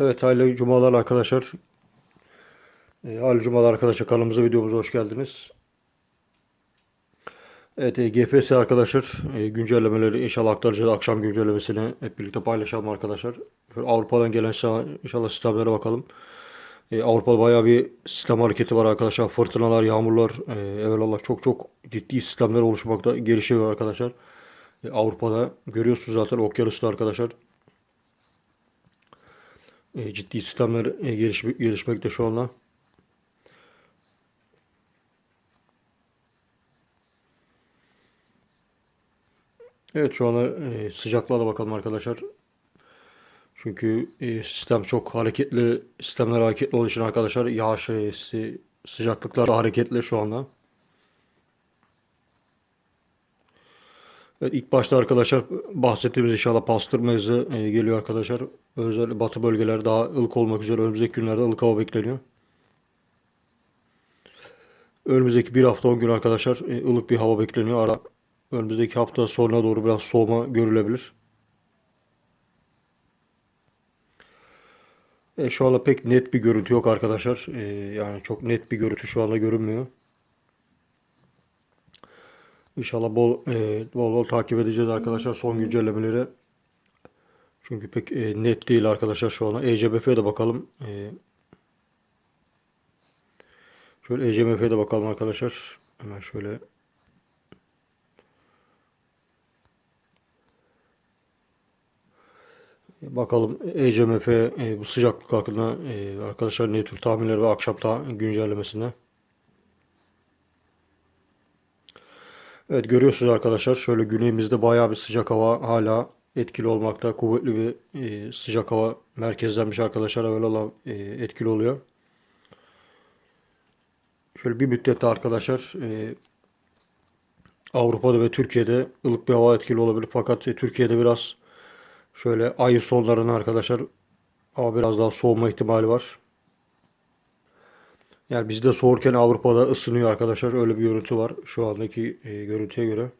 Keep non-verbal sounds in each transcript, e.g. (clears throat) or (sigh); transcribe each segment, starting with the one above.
Evet hayırlı cumalar arkadaşlar. E, hayırlı cumalar arkadaşlar kanalımıza videomuza hoş geldiniz. Evet e, GPS arkadaşlar e, güncellemeleri inşallah aktaracağız. Akşam güncellemesini hep birlikte paylaşalım arkadaşlar. Şöyle Avrupa'dan gelen inşallah sistemlere bakalım. E, Avrupa'da bayağı bir sistem hareketi var arkadaşlar. Fırtınalar, yağmurlar, e, evelallah çok çok ciddi sistemler oluşmakta, gelişiyor arkadaşlar. E, Avrupa'da görüyorsunuz zaten okyanusta arkadaşlar. E, ciddi sistemler e, geliş, gelişmekte şu anda. Evet şu anda e, sıcaklığa da bakalım arkadaşlar. Çünkü e, sistem çok hareketli, sistemler hareketli olduğu için arkadaşlar yağış e, sıcaklıklar hareketli şu anda. Evet, ilk başta arkadaşlar bahsettiğimiz inşallah pastırma izi e, geliyor arkadaşlar. Özellikle batı bölgeler daha ılık olmak üzere önümüzdeki günlerde ılık hava bekleniyor. Önümüzdeki bir hafta 10 gün arkadaşlar e, ılık bir hava bekleniyor. Ara önümüzdeki hafta sonuna doğru biraz soğuma görülebilir. E, şu anda pek net bir görüntü yok arkadaşlar. E, yani çok net bir görüntü şu anda görünmüyor. İnşallah bol e, bol bol takip edeceğiz arkadaşlar son güncellemeleri. Çünkü pek e, net değil arkadaşlar şu anda. ECBF'ye de bakalım. E, şöyle ECBF'ye de bakalım arkadaşlar. Hemen şöyle bakalım ECMF e, bu sıcaklık hakkında e, arkadaşlar ne tür tahminler ve akşam ta güncellemesine. Evet görüyorsunuz arkadaşlar şöyle güneyimizde bayağı bir sıcak hava hala etkili olmakta. Kuvvetli bir e, sıcak hava merkezlenmiş arkadaşlar. Olan e, etkili oluyor. Şöyle bir müddet de arkadaşlar e, Avrupa'da ve Türkiye'de ılık bir hava etkili olabilir. Fakat e, Türkiye'de biraz şöyle ayın sonlarına arkadaşlar hava biraz daha soğuma ihtimali var. Yani bizde soğurken Avrupa'da ısınıyor arkadaşlar. Öyle bir görüntü var şu andaki e, görüntüye göre.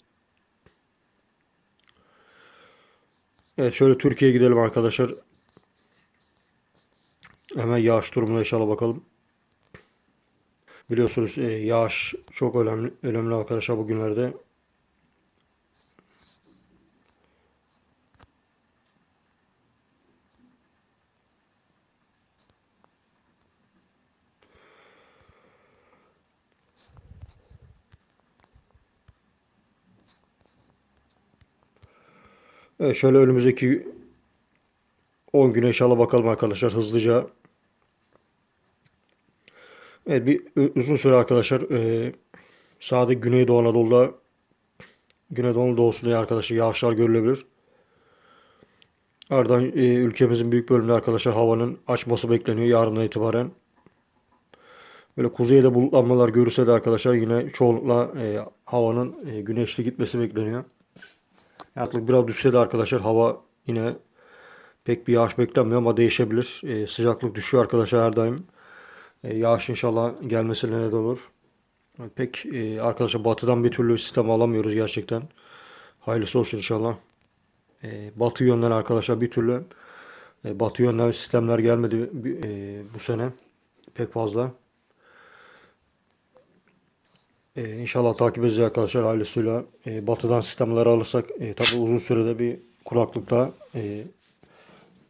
Evet şöyle Türkiye'ye gidelim arkadaşlar. Hemen yağış durumuna inşallah bakalım. Biliyorsunuz e, yağış çok önemli önemli arkadaşlar bugünlerde. Evet, şöyle önümüzdeki 10 güne inşallah bakalım arkadaşlar hızlıca. Evet bir uzun süre arkadaşlar e, sağda Güneydoğu Anadolu'da Güneydoğu Anadolu'sunda arkadaşlar yağışlar görülebilir. Ardından e, ülkemizin büyük bölümünde arkadaşlar havanın açması bekleniyor yarından itibaren. Böyle kuzeyde bulutlanmalar görürse de arkadaşlar yine çoğunlukla e, havanın e, güneşli gitmesi bekleniyor. Artık biraz düşse de arkadaşlar hava yine pek bir yağış beklenmiyor ama değişebilir. E, sıcaklık düşüyor arkadaşlar her daim. E, yağış inşallah gelmesine neden olur. Pek e, arkadaşlar batıdan bir türlü sistem alamıyoruz gerçekten. Hayırlısı olsun inşallah. E, batı yönden arkadaşlar bir türlü e, batı yönden sistemler gelmedi e, bu sene pek fazla. E, inşallah takip edeceğiz arkadaşlar ailesiyle. E, batıdan sistemleri alırsak e, tabi uzun sürede bir kuraklıkta e,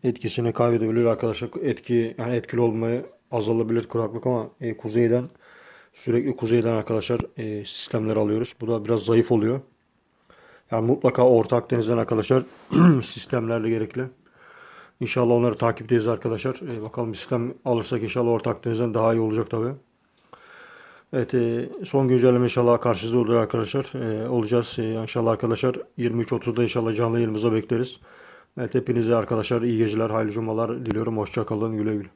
etkisini kaybedebilir arkadaşlar. Etki yani etkili olmayı azalabilir kuraklık ama e, kuzeyden sürekli kuzeyden arkadaşlar e, sistemler alıyoruz. Bu da biraz zayıf oluyor. Yani mutlaka Orta Akdeniz'den arkadaşlar (clears throat) sistemlerle gerekli. İnşallah onları takipteyiz arkadaşlar. E, bakalım sistem alırsak inşallah Orta Akdeniz'den daha iyi olacak tabi. Evet e, son güncelleme inşallah karşınızda olur arkadaşlar. E, olacağız e, inşallah arkadaşlar. 23.30'da inşallah canlı yayınımıza bekleriz. Evet hepinize arkadaşlar iyi geceler, hayırlı cumalar diliyorum. Hoşça kalın, güle güle.